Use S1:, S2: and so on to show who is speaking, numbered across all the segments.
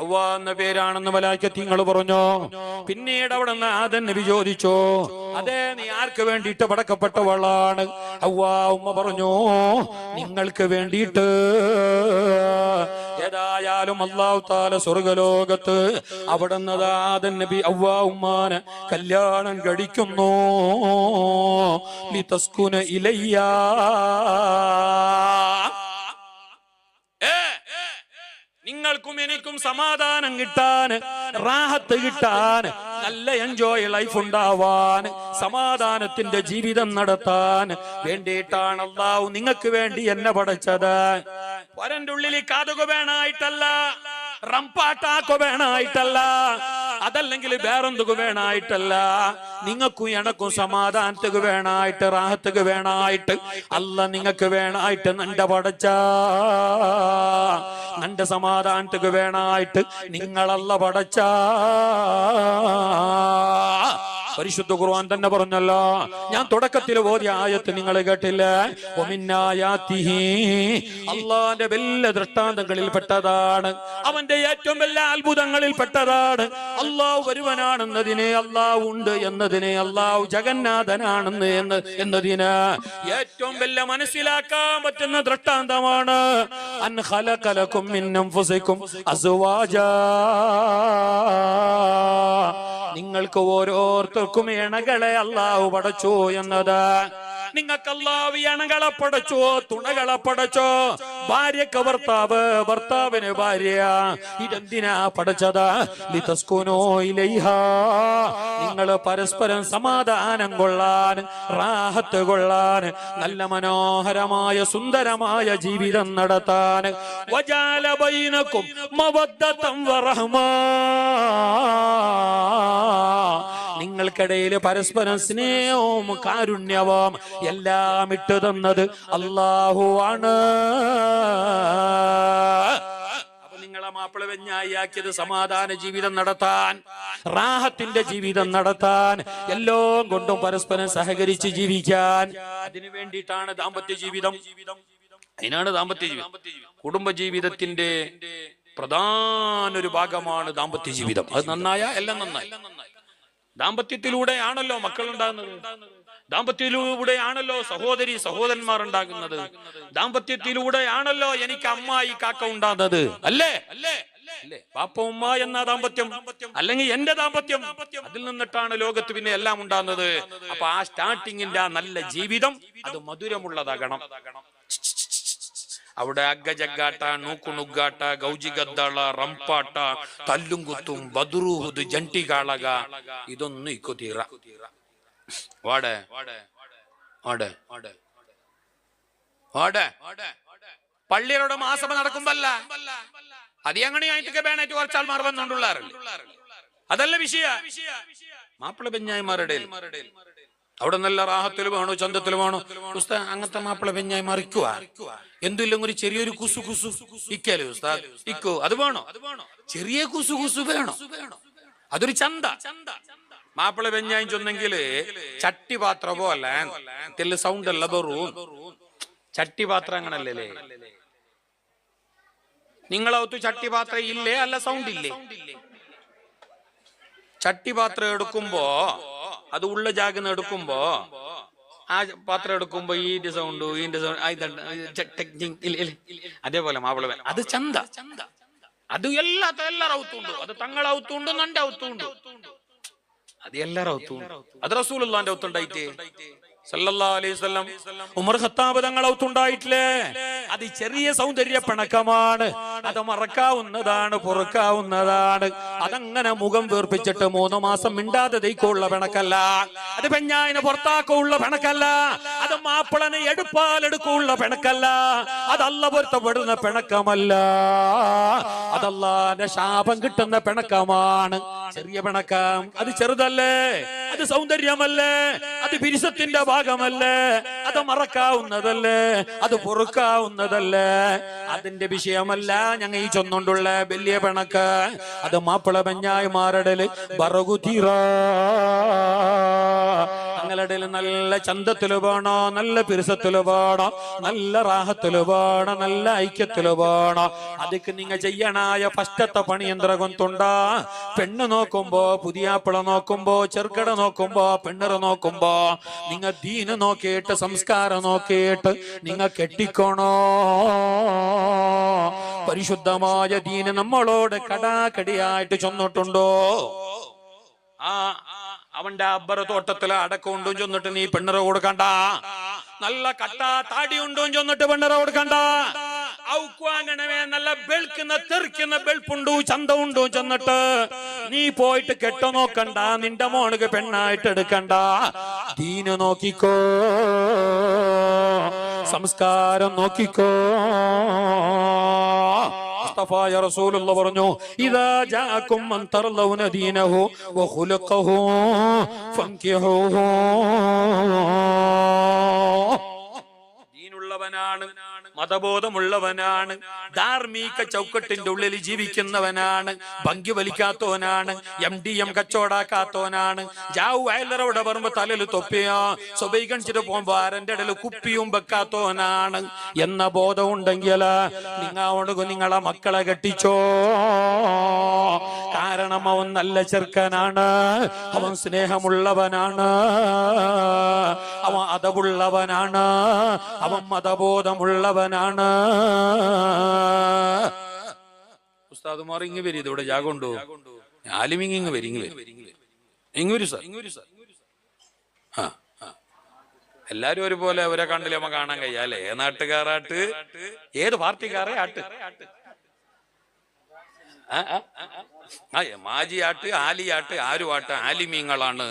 S1: ഹവ്വ എന്ന പേരാണെന്ന് മലാക്കത്തിങ്ങൾ പറഞ്ഞു? പിന്നീട് അവിടെ നിന്ന് ആദൻ നബി ചോദിച്ചു? അതെ നീ ആർക്ക് വേണ്ടിയിട്ട് പടക്കപ്പെട്ടവളാണ്? ഹവ്വ ഉമ്മ പറഞ്ഞു? നിങ്ങൾക്ക് വേണ്ടിയിട്ട്. ഏതായാലും അള്ളാഹു താല സ്വർഗലോകത്ത് അവിടെ ആദൻ നബി അവ്വാ ഉമ്മാനെ കല്യാണം കഴിക്കുന്നു. ഇലയ്യ ഏ, നിങ്ങൾക്കും എനിക്കും സമാധാനം കിട്ടാൻ റാഹത്ത് കിട്ടാൻ നല്ല എൻജോയ് ലൈഫ് ഉണ്ടാവാൻ സമാധാനത്തിന്റെ ജീവിതം നടത്താൻ വേണ്ടിയിട്ടാണ് അള്ളാഹു നിങ്ങൾക്ക് വേണ്ടി എന്നെ പഠിച്ചത് വരന്റെ ഉള്ളിൽ കാതുക വേണായിട്ടല്ല റംപാട്ടാക്കോ വേണായിട്ടല്ല അതല്ലെങ്കിൽ വേറെന്തുക വേണായിട്ടല്ല. നിങ്ങൾക്കും എനക്കും സമാധാനത്തുക വേണായിട്ട് റാഹത്തുക വേണായിട്ട് അല്ല നിങ്ങൾക്ക് വേണായിട്ട് നണ്ട പടച്ച. നന്റെ സമാധാനത്തിക്ക് വേണായിട്ട് നിങ്ങളല്ല പടച്ച. പരിശുദ്ധ ഖുർആൻ തന്നെ പറഞ്ഞല്ലോ. ഞാൻ തുടക്കത്തിൽ ഓതിയ ആയത്ത് നിങ്ങൾ കേട്ടില്ല? അള്ളാന്റെ വലിയ ദൃഷ്ടാന്തങ്ങളിൽ പെട്ടതാണ്. അവന്റെ ഏറ്റവും വലിയ അത്ഭുതങ്ങളിൽ പെട്ടതാണ്. അള്ളാഹു ഒരുവനാണെന്നതിനെ അള്ളാഹു ഉണ്ട് എന്നതിനെ അള്ളാഹു ജഗന്നാഥനാണെന്ന് എന്ന് എന്നതിന് ഏറ്റവും വലിയ മനസ്സിലാക്കാൻ പറ്റുന്ന ദൃഷ്ടാന്തമാണ്. അൻഹലകലക്കും അസ്വാജാ. നിങ്ങൾക്ക് ഓരോരുത്തർക്കും ഇണകളെ അള്ളാഹു പടച്ചു എന്നത്. നിങ്ങൾക്ക് ഇണകളെ പടച്ചോ തുണകളെ പടച്ചോ. ഭാര്യക്ക് ഭർത്താവ് ഭർത്താവിന് ഭാര്യ. ഇതെന്തിനാ പടച്ചത്? നിങ്ങൾ പരസ്പരം സമാധാനം കൊള്ളാൻ റാഹത്ത് കൊള്ളാൻ നല്ല മനോഹരമായ സുന്ദരമായ ജീവിതം നടത്താൻ. വജാല ബൈനക്കും മവദ്ദത്തം വറഹ്മാ. നിങ്ങൾക്കിടയിൽ പരസ്പരം സ്നേഹവും കാരുണ്യവും എല്ലാം ഇട്ടു തന്നത് അള്ളാഹു ആണ് അപ്പൊ നിങ്ങളെ മാപ്പിള വെഞ്ഞായിയാക്കിയത് സമാധാന ജീവിതം നടത്താൻ റാഹത്തിന്റെ ജീവിതം നടത്താൻ എല്ലാം കൊണ്ടും പരസ്പരം സഹകരിച്ച് ജീവിക്കാൻ. അതിനു വേണ്ടിയിട്ടാണ് ദാമ്പത്യ ജീവിതം. അതിനാണ് ദാമ്പത്യ ജീവിതം. കുടുംബ ജീവിതത്തിന്റെ പ്രധാന ഒരു ഭാഗമാണ് ദാമ്പത്യ ജീവിതം. അത് നന്നായ എല്ലാം നന്നായി. ദാമ്പത്യത്തിലൂടെയാണല്ലോ മക്കൾ ഉണ്ടാകുന്നത് ദാമ്പത്യത്തിലൂടെയാണല്ലോ സഹോദരി സഹോദരന്മാർ ഉണ്ടാകുന്നത് ദാമ്പത്യത്തിലൂടെയാണല്ലോ എനിക്ക് അമ്മായി കാക്ക ഉണ്ടാകുന്നത്. അല്ലേ? അല്ലേ? പാപ്പമ്മ എന്ന ദാമ്പത്യം അല്ലെങ്കിൽ എന്റെ ദാമ്പത്യം അതിൽ നിന്നിട്ടാണ് ലോകത്ത് പിന്നെ എല്ലാം ഉണ്ടാകുന്നത്. അപ്പൊ ആ സ്റ്റാർട്ടിങ്ങിന്റെ ആ നല്ല ജീവിതം അത് മധുരമുള്ളതാകണം. അവിടെ അഗ്ഗജഗ്ഗാട്ട നൂക്കുണുഗ്ഗാട്ട ഗൗജിഗദ്ദള റംപാട്ട തല്ലും കുത്തും ബദുറൂഹുദ് ജണ്ടി കാളക ഇതൊന്നും ഇക്കു തീറ. വാടെ. വാടെ. വാടെ. പള്ളിയുടെ മാസം നടക്കുമ്പല്ല. അത് എങ്ങനെയായിട്ട് വേണേറ്റ് കുറച്ചാൾ മാറുമെന്നുണ്ടുള്ള അതല്ല വിഷയ. മാപ്പിള ബെഞ്ഞായിമാരുടെ അവിടെ നല്ല റാഹത്തിൽ വേണോ ചന്തത്തിൽ വേണോ? ഉസ്താ അങ്ങനത്തെ മാപ്പിള പെഞ്ഞായി മറിക്കുക എന്തില്ലെങ്കിൽ ഒരു ചെറിയൊരു കുസു കുസു ഇക്കല്ലേ ഉസ്താ? ഇക്കോ അത് വേണോ? ചെറിയ കുസു കുസു വേണോ? അതൊരു ചന്ത. മാപ്പിള പെഞ്ഞായി ചൊന്നെങ്കിൽ ചട്ടി പാത്ര പോലെ തെല്ല് സൗണ്ട് അല്ല ബറൂം ചട്ടി പാത്രം അങ്ങനല്ലേ നിങ്ങളകത്ത് ചട്ടി പാത്രം ഇല്ലേ? അല്ല സൗണ്ട് ഇല്ലേ? ചട്ടി പാത്രം എടുക്കുമ്പോ അത് ഉള്ള ജാഗ്രത എടുക്കുമ്പോ ആ പാത്രം എടുക്കുമ്പോ ഈന്റെ സൗണ്ട് ഈന്റെ സൗണ്ട് അതേപോലെ മാപ്പിള അത് ചന്ത. അത് എല്ലാ എല്ലാരും അത് തങ്ങളെ ഔത്തുണ്ട് നന്റെ ഔത്തുണ്ട് അത് എല്ലാരും ഔത്തുണ്ട് അത് റസൂലുള്ളാന്റെ ഔത്തുണ്ടായിട്ടേ ഉമർ ഖത്താബ് തങ്ങൾ അത് ചെറിയ സൗന്ദര്യ പിണക്കമാണ്. അത് മറക്കാവുന്നതാണ് പൊറുക്കാവുന്നതാണ്. അതങ്ങനെ മുഖം വീർപ്പിച്ചിട്ട് മൂന്ന് മാസം മിണ്ടാതെ തൈക്കുള്ള പിണക്കല്ല. അത് പെഞ്ഞായിന് പുറത്താക്കുള്ള പിണക്കല്ല. അത് മാപ്പിളനെ എടുപ്പാലെടുക്കുള്ള പിണക്കല്ല. അതല്ല പൊരുത്തപ്പെടുന്ന പിണക്കമല്ല. അതല്ലാന്റെ ശാപം കിട്ടുന്ന പിണക്കമാണ്. ചെറിയ പിണക്കം. അത് ചെറുതല്ലേ? അത് സൗന്ദര്യമല്ലേ? അത് പിരിസത്തിന്റെ ഭാഗമല്ലേ? അത് മറക്കാവുന്നതല്ലേ? അത് പൊറുക്കാവുന്നതല്ലേ? അതിന്റെ വിഷയമല്ല ഞങ്ങൾ ഈ ചൊന്നുകൊണ്ടുള്ള വലിയ പിണക്ക്. അത് മാപ്പിള പെഞ്ഞായി മാറടൽ ബറകുതീറ നിങ്ങളുടെ നല്ല ചന്തത്തിൽ വേണോ? നല്ല പിരുസത്തിൽ വേണോ? നല്ല റാഹത്തിൽ വേണോ? നല്ല ഐക്യത്തിൽ വേണോ? അതിക്ക് നിങ്ങൾ ചെയ്യണായ ഫസ്റ്റത്തെ പണി എന്തിറകൊന്തുണ്ട പെണ്ണ് നോക്കുമ്പോ പുതിയാപ്പിള നോക്കുമ്പോ ചെറുക്കട നോക്കുമ്പോ പെണ്ണറ നോക്കുമ്പോ നിങ്ങൾ ദീന് നോക്കിയിട്ട് സംസ്കാരം നോക്കിയിട്ട് നിങ്ങൾ കെട്ടിക്കോണോ? പരിശുദ്ധമായ ദീന് നമ്മളോട് കടാക്കടിയായിട്ട് ചൊന്നിട്ടുണ്ടോ? ആ. അവന്റെ അബ്ബറ അടക്കം അടക്കമുണ്ടും ചെന്നിട്ട് നീ പെണ്ണറ കൊടുക്കണ്ട നല്ല കട്ട താടി ഉണ്ടും ചെന്നിട്ട് പെണ്ണറ കൊടുക്കണ്ട ഔക്കു നല്ല വെളുക്കുന്ന തെറിക്കുന്ന വെളുപ്പുണ്ടു ചന്ത ഉണ്ടു ചെന്നിട്ട് നീ പോയിട്ട് കെട്ട നോക്കണ്ട നിന്റെ മോണക്ക് പെണ്ണായിട്ട് എടുക്കണ്ട. ദീന നോക്കിക്കോ. സംസ്കാരം നോക്കിക്കോ. മുസ്തഫായ റസൂലുള്ള പറഞ്ഞു ഇദാ ജാഅകും മൻ തർലൗന ദീനഹു വഖുലുഖഹു ഫൻകിഹുഹു. ദീനുള്ളവനാണ് മതബോധമുള്ളവനാണ്. ധാർമ്മിക ചൗക്കട്ടിന്റെ ഉള്ളിൽ ജീവിക്കുന്നവനാണ്. ഭംഗി വലിക്കാത്തവനാണ്. എം ഡി എം കച്ചവടാക്കാത്തവനാണ്. ജാവു വയലറവിടെ പറയുമ്പോ തലയിൽ തൊപ്പിയോ. സ്വഭിക്കണിച്ചിട്ട് കണിച്ചിട്ട് പോകുമ്പോ ആരന്റെ ഇടയിൽ കുപ്പിയും വെക്കാത്തവനാണ്. എന്ന ബോധം ഉണ്ടെങ്കിൽ നിങ്ങളോട് നിങ്ങളെ മക്കളെ കെട്ടിച്ചോ. കാരണം അവൻ നല്ല ചെറുക്കനാണ്. അവൻ സ്നേഹമുള്ളവനാണ്. അതവുള്ളവനാണ് അവൻ മതബോധമുള്ളവനാണ്. ഉസ്താദുമാർ ഇങ്ങ് വരും ഇതിവിടെ ജാഗുണ്ടോ ആലിമിങ് ഇങ്ങ് വരും ഇങ്ങ് ഇങ്ങ് വരും സാർ. ഇങ്ങ് സാർ ആ. എല്ലാരും ഒരുപോലെ അവരെ കണ്ടില്ല? നമ്മ കാണാൻ കഴിയാ അല്ലേ? ഏ നാട്ടുകാരാട്ട് ഏത് പാർട്ടിക്കാരെ ആട്ട്? ആ, ആ, ആ. ആ ഏ, മാജിയാട്ട് ആലിയാട്ട് ആരുവാട്ട് ആലിമീങ്ങളാണ്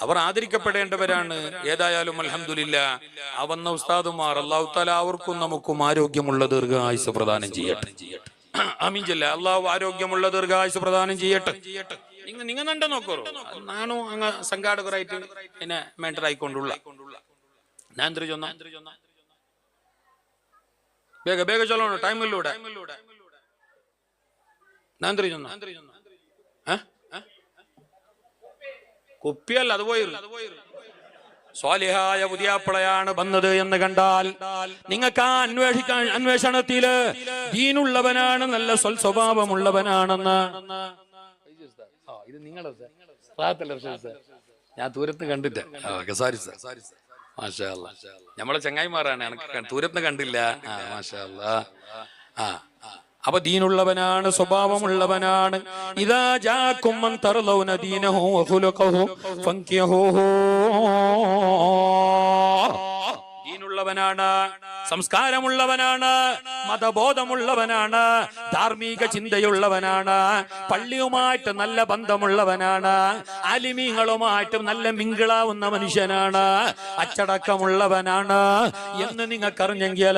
S1: അവർ ആദരിക്കപ്പെടേണ്ടവരാണ് ഏതായാലും അൽഹംദുലില്ല ആ വന്ന ഉസ്താദുമാർ അള്ളാഹു താല അവർക്കും നമുക്കും ആരോഗ്യമുള്ള ദീർഘായുസ് പ്രദാനം ചെയ്യട്ടെ അമീഞ്ചല്ല അള്ളാഹു ആരോഗ്യമുള്ള ദീർഘായുസ് പ്രദാനം ചെയ്യട്ടെ നിങ്ങ നിങ്ങ നണ്ട നോക്കൂ നാണു അങ്ങ് സംഘാടകരായിട്ട് എന്നെ മേണ്ടറായിക്കൊണ്ടുള്ള ഞാൻ എന്തൊരു ചൊന്ന ಬೇಗ ಬೇಗ ಚಲೋಣ നന്ദി ചെന്നു നന്ദി ചെന്നു കുപ്പിയല്ല അത് പോയി സ്വാലിഹായ പുതിയാപ്പിളയാണ് വന്നത് എന്ന് കണ്ടാൽ നിങ്ങൾക്ക് ആ അന്വേഷിക്കാൻ അന്വേഷണത്തിൽ ദീനുള്ളവനാണ് നല്ല സ്വൽ സ്വഭാവമുള്ളവനാണെന്ന്. ഇത് ഞാൻ ദൂരത്ത് കണ്ടില്ല. സാരി സാർ മാഷാ നമ്മളെ ചങ്ങായിമാരാണ് ദൂരത്ത് കണ്ടില്ല. ആ മാഷാ ആ. അപ്പൊ ദീനുള്ളവനാണ് സ്വഭാവമുള്ളവനാണ്. ഇതാ ജാക്കും ദീനുള്ളവനാണ് സംസ്കാരമുള്ളവനാണ് മതബോധമുള്ളവനാണ് ധാർമ്മിക ചിന്തയുള്ളവനാണ് പള്ളിയുമായിട്ട് നല്ല ബന്ധമുള്ളവനാണ് ആലിമീങ്ങളുമായിട്ട് നല്ല മിങ്കിളാവുന്ന മനുഷ്യനാണ്. അച്ചടക്കമുള്ളവനാണ് എന്ന് നിങ്ങൾക്കറിഞ്ഞെങ്കിൽ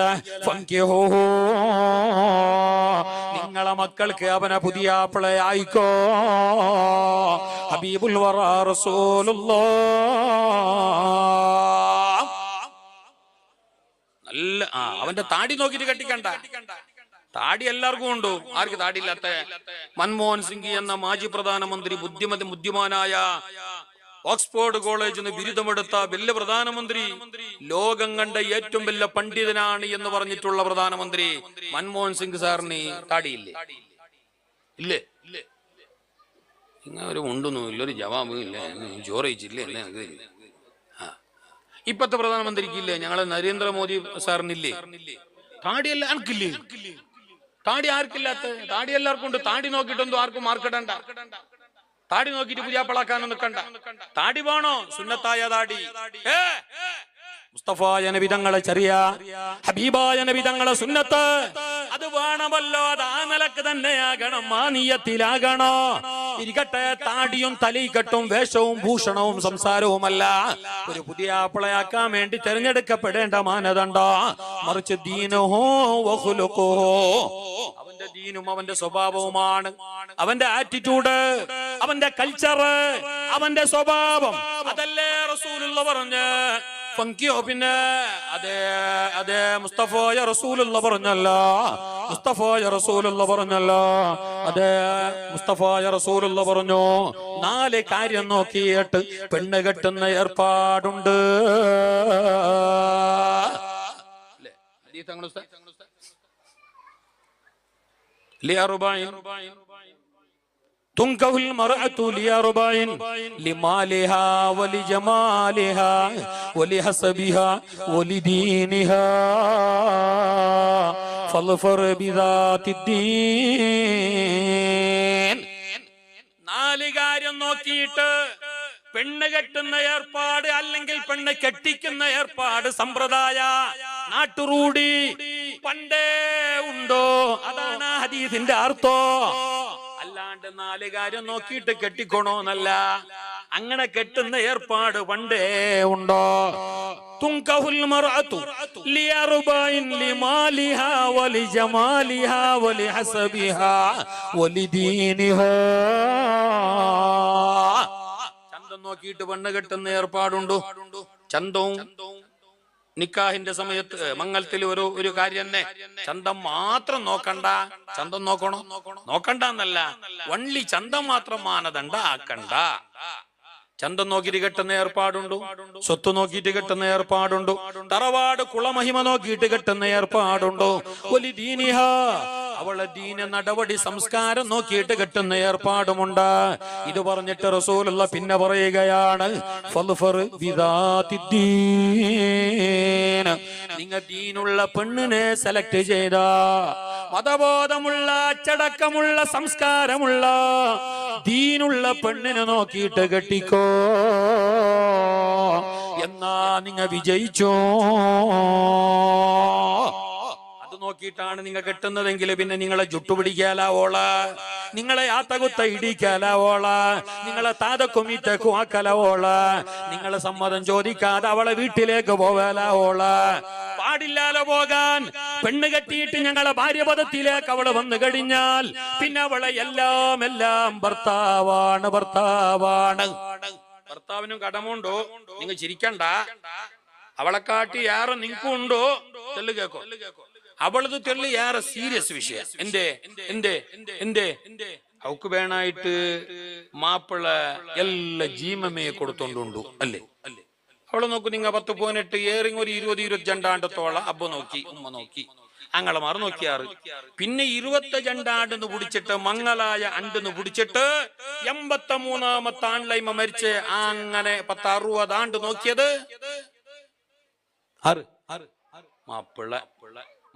S1: നിങ്ങളെ മക്കൾക്ക് അവനെ പുതിയ ആയിക്കോ ഹബീബുൽ വറ റസൂലുള്ളാഹ്. നല്ല ആ അവന്റെ താടി നോക്കിയിട്ട് കെട്ടിക്കണ്ട. താടി എല്ലാവർക്കും ഉണ്ടോ. ആർക്ക് താടിയില്ലാത്ത മൻമോഹൻ സിംഗ് എന്ന മാജി പ്രധാനമന്ത്രി ബുദ്ധിമതി ബുദ്ധിമാനായ ഓക്സ്ഫോർഡ് കോളേജിൽ നിന്ന് ബിരുദമെടുത്ത വലിയ പ്രധാനമന്ത്രി. ലോകം കണ്ട ഏറ്റവും വലിയ പണ്ഡിതനാണ് എന്ന് പറഞ്ഞിട്ടുള്ള പ്രധാനമന്ത്രി മൻമോഹൻ സിംഗ് സാറിന് താടിയില്ലേ? ഇല്ലേ? ഇങ്ങനെ ഒരു ഉണ്ടൊന്നും ഇല്ല ഒരു ജവാബും ഇല്ല ചോറയിച്ചില്ലേ ഇപ്പത്തെ പ്രധാനമന്ത്രിക്ക് ഇല്ലേ? ഞങ്ങളെ നരേന്ദ്രമോദി സാറിനില്ലേ? താടിയല്ല ആർക്കില്ലേ താടി ആർക്കില്ലാത്ത താടി എല്ലാവർക്കും ഉണ്ട്. താടി നോക്കിയിട്ടൊന്നും ആർക്കും മാർക്കിടണ്ട താടി നോക്കിയിട്ട് പുതിയാപ്പളാക്കാനൊന്നും നിൽക്കണ്ട. താടി വേണോ? സുന്നത്തായ താടി. ഏ? മുസ്തഫായ ചെറിയ ഹബീബായ സുന്നത്ത്. അത് വേണമല്ലോ. അത് ആ നിലയ്ക്ക് തന്നെയാകണം. ആ നീയത്തിലാകണോ. ഇരിക്കട്ടെ താടിയും തലയിക്കെട്ടും വേഷവും ഭൂഷണവും സംസാരവുമല്ല. ഒരു പുതിയ ആപ്പിളയാക്കാൻ വേണ്ടി തെരഞ്ഞെടുക്കപ്പെടേണ്ട മാനദണ്ഡ. മറിച്ച് ദീനഹോ അവന്റെ ദീനും അവന്റെ സ്വഭാവവുമാണ്. അവന്റെ ആറ്റിറ്റ്യൂഡ് അവന്റെ കൾച്ചർ അവന്റെ സ്വഭാവം. അതല്ലേ റസൂലുള്ള പറഞ്ഞ്. പങ്കിയോ പിന്നെ? അതെ അതെ മുസ്തഫോയ റസൂലുള്ള പറഞ്ഞല്ല.
S2: മുസ്തഫായ റസൂലുള്ള പറഞ്ഞല്ലോ. അതെ മുസ്തഫായ റസൂലുള്ള പറഞ്ഞു നാല് കാര്യം നോക്കിയിട്ട് പെണ്ണ് കെട്ടുന്ന ഏർപ്പാടുണ്ട്.
S1: അല്ലേ?
S2: تنكه المرأة لأربع لمالها ولجمالها ولحسبها ولدينها فاظفر بذات الدين
S1: നാല് കാര്യം നോക്കിയിട്ട് പെണ്ണ് കെട്ടുന്ന ഏർപ്പാട് അല്ലെങ്കിൽ പെണ്ണ് കെട്ടിക്കുന്ന ഏർപ്പാട് സമ്പ്രദായ നാട്ടുറൂടി പണ്ടേ ഉണ്ടോ അതാണ് ആ ഹദീസിന്റെ അർത്ഥോ നാല് നാല് കാര്യം നോക്കിയിട്ട് കെട്ടിക്കോണോന്നല്ല. അങ്ങനെ കെട്ടുന്ന ഏർപ്പാട് പണ്ടേ ഉണ്ടോ? തുങ്കഹുൽ മർഅതു ലിമാലിഹാ വലിജമാലിഹാ വലിഹസബിഹാ വലിദീനിഹാ. നോക്കിയിട്ട് പെണ്ണ് കെട്ടുന്ന ഏർപ്പാടുണ്ടോ? ചന്തവും നിക്കാഹിന്റെ സമയത്ത് മംഗലത്തിൽ ഒരു ഒരു കാര്യം തന്നെ ചന്തം മാത്രം നോക്കണ്ട. ചന്തം നോക്കണോ? നോക്കണ്ട എന്നല്ല വള്ളി ചന്തം മാത്രം മാനദണ്ഡ ആക്കണ്ട. ചന്തം നോക്കിയിട്ട് കെട്ടുന്ന ഏർപ്പാടുണ്ടു. സ്വത്ത് നോക്കിയിട്ട് കെട്ടുന്ന ഏർപ്പാടുണ്ടു. തറവാട് കുളമഹിമ നോക്കിയിട്ട് കെട്ടുന്ന ഏർപ്പാടുണ്ടോ. അവളെ ദീന നടപടി സംസ്കാരം നോക്കിയിട്ട് കെട്ടുന്ന ഏർപ്പാടുമുണ്ട്. ഇത് പറഞ്ഞിട്ട് റസൂലുള്ള പിന്നെ പറയുകയാണ് ഫൽഫർ വിദാത്തിദ്ദീൻ. നിങ്ങ ദീനുള്ള പെണ്ണിനെ സെലക്ട് ചെയ്ത. മതബോധമുള്ള അച്ചടക്കമുള്ള സംസ്കാരമുള്ള ദീനുള്ള പെണ്ണിനെ നോക്കിയിട്ട് കെട്ടിക്കോ. എന്നാ നിങ്ങ വിജയിച്ചോ? നോക്കിയിട്ടാണ് നിങ്ങൾ കെട്ടുന്നതെങ്കിൽ പിന്നെ നിങ്ങളെ ജുട്ടുപിടിക്കാലാവോള നിങ്ങളെ ആത്തകുത്ത ഇടിക്കാലാവോള നിങ്ങളെ താതക്കുമീറ്റക്കു ആക്കല ഓള. നിങ്ങളെ സമ്മതം ചോദിക്കാതെ അവളെ വീട്ടിലേക്ക് പോകാലാവോള പാടില്ലാലോ പോകാൻ പെണ്ണ് കെട്ടിയിട്ട് ഞങ്ങളെ ഭാര്യപദത്തിലേക്ക് അവൾ വന്നു കഴിഞ്ഞാൽ പിന്നെ അവളെ എല്ലാം എല്ലാം ഭർത്താവാണ് ഭർത്താവാണ്. ഭർത്താവിനും കടമുണ്ടോ? നിങ്ങൾ ചിരിക്കണ്ട. അവളെ കാട്ടി നിങ്ങൾക്കും ഉണ്ടോ തെല്ല് കേക്കോ. അവളത് തെള്ളി ഏറെ സീരിയസ് വിഷയം. എന്തേ? എന്തേ? എന്തേ? അവക്ക് വേണായിട്ട് മാപ്പിള എല്ലാ ജീമമേ കൊടുത്തോണ്ടുണ്ടു അല്ലേ? അവളെ നോക്കൂ നിങ്ങ പത്ത് പതിനെട്ട് ഏറിങ് ഒരു ഇരുപത് ഇരുപത്തിരണ്ടാണ്ടത്തോളം അബ്ബ നോക്കി ഉമ്മ നോക്കി. അങ്ങളമാർ നോക്കിയാറ്. പിന്നെ ഇരുപത്തഞ്ചാണ്ടെന്ന് പിടിച്ചിട്ട് മംഗളായ അണ്ടെന്ന് പിടിച്ചിട്ട് എൺപത്തി മൂന്നാമത്തെ ആൺലൈമ മരിച്ച് അങ്ങനെ പത്ത് അറുപത് ആണ്ട് നോക്കിയത് മാപ്പിള.